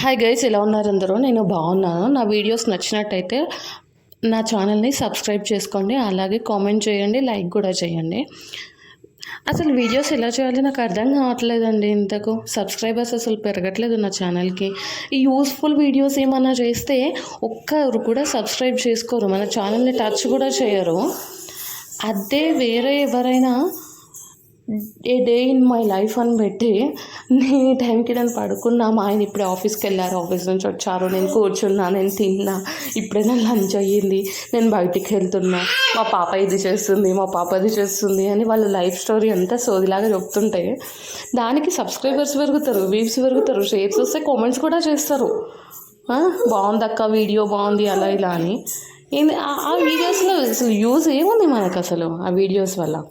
Hi guys ఎలా ఉన్నారు అందరూ? నేను బాగున్నాను. నా వీడియోస్ నచ్చినట్టయితే నా ఛానల్ని సబ్స్క్రైబ్ చేసుకోండి. అలాగే కామెంట్ చేయండి లైక్ కూడా చేయండి. అసలు వీడియోస్ ఎలా చేయాలి? నాకు అర్థం కావట్లేదండి ఇంతకు. సబ్స్క్రైబర్స్ అసలు పెరగట్లేదు నా ఛానల్కి. ఈ యూస్ఫుల్ వీడియోస్ ఏమన్నా చేస్తే ఒక్కరు కూడా సబ్స్క్రైబ్ చేసుకోరు. మన ఛానల్ని టచ్ కూడా చేయరు. అదే వేరే ఎవరైనా a day in my life అని పెట్టి నేను ఈ టైంకి నేను పడుకున్నా మా ఆయన ఇప్పుడే ఆఫీస్కి వెళ్ళారు ఆఫీస్ నుంచి వచ్చారు నేను కూర్చున్నా నేను తిన్నా ఇప్పుడే నా లంచ్ అయ్యింది నేను బయటికి వెళ్తున్నా మా పాప ఇది చేస్తుంది మా పాప అది చేస్తుంది అని వాళ్ళ లైఫ్ స్టోరీ అంతా సోదిలాగా చెప్తుంటే దానికి సబ్స్క్రైబర్స్ పెరుగుతారు వ్యూస్ పెరుగుతారు షేర్స్ వస్తే కామెంట్స్ కూడా చేస్తారు. బాగుంది అక్క వీడియో బాగుంది అలా ఇలా అని. ఏంది ఆ- ఆ వీడియోస్లో అసలు యూజ్ ఏముంది మనకు అసలు ఆ వీడియోస్ వల్ల?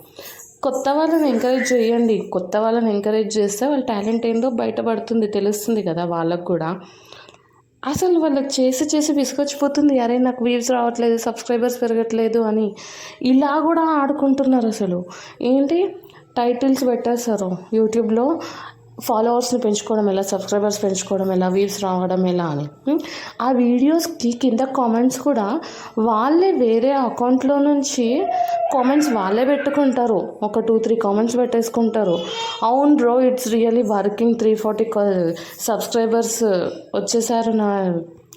కొత్త వాళ్ళని ఎంకరేజ్ చేయండి. కొత్త వాళ్ళని ఎంకరేజ్ చేస్తే వాళ్ళ టాలెంట్ ఏందో బయటపడుతుంది తెలుస్తుంది కదా వాళ్ళకు కూడా. అసలు వాళ్ళకి చేసి చేసి విసుకొచ్చిపోతుంది అరే నాకు వ్యూస్ రావట్లేదు సబ్స్క్రైబర్స్ పెరగట్లేదు అని. ఇలా కూడా ఆడుకుంటున్నారు అసలు. ఏంటి? టైటిల్స్ పెట్టేస్తారు యూట్యూబ్లో ఫాలోవర్స్ని పెంచుకోవడం ఎలా సబ్స్క్రైబర్స్ పెంచుకోవడం ఎలా వ్యూస్ రావడం ఎలా అని. ఆ వీడియోస్కి కింద కామెంట్స్ కూడా వాళ్ళే వేరే అకౌంట్లో నుంచి కామెంట్స్ వాళ్ళే పెట్టుకుంటారు. ఒక టూ త్రీ కామెంట్స్ పెట్టేసుకుంటారు. అవును bro it's really working three forty subscribers వచ్చేసారు నా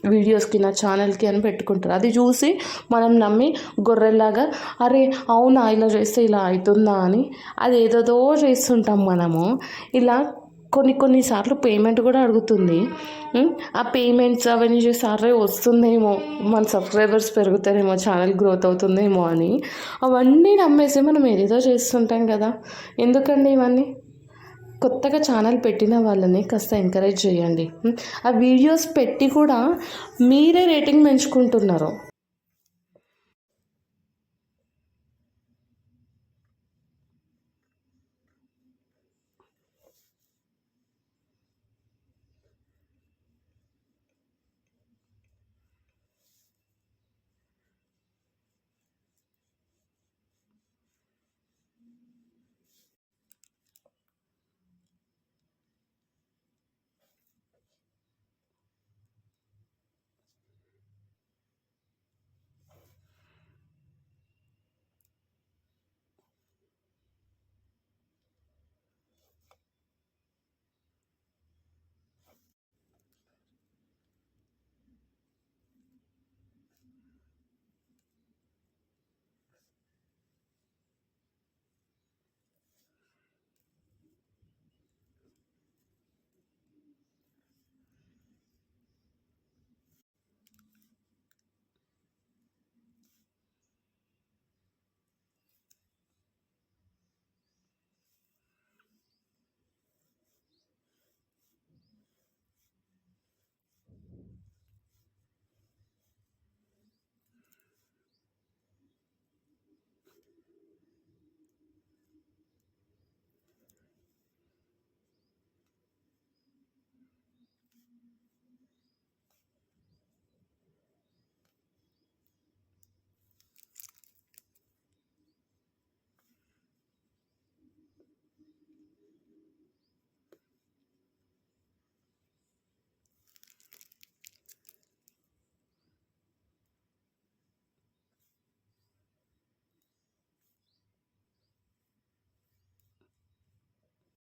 వీడియోస్కి నా ఛానల్కి అని పెట్టుకుంటారు. అది చూసి మనం నమ్మి గొర్రెల్లాగా అరే అవునా ఇలా చేస్తే ఇలా అవుతుందా అని. అది ఏదేదో చేస్తుంటాం మనము. ఇలా కొన్ని కొన్నిసార్లు పేమెంట్ కూడా అడుగుతుంది. ఆ పేమెంట్స్ అవన్నీ చేసి వస్తుందేమో మన సబ్స్క్రైబర్స్ పెరుగుతారేమో ఛానల్ గ్రోత్ అవుతుందేమో అని అవన్నీ నమ్మేసి మనం ఏదేదో చేస్తుంటాం కదా. ఎందుకండి ఇవన్నీ? కొత్తగా ఛానల్ పెట్టిన వాళ్ళని కాస్త ఎంకరేజ్ చేయండి. ఆ వీడియోస్ పెట్టి కూడా మీరే రేటింగ్ పెంచుకుంటున్నారు.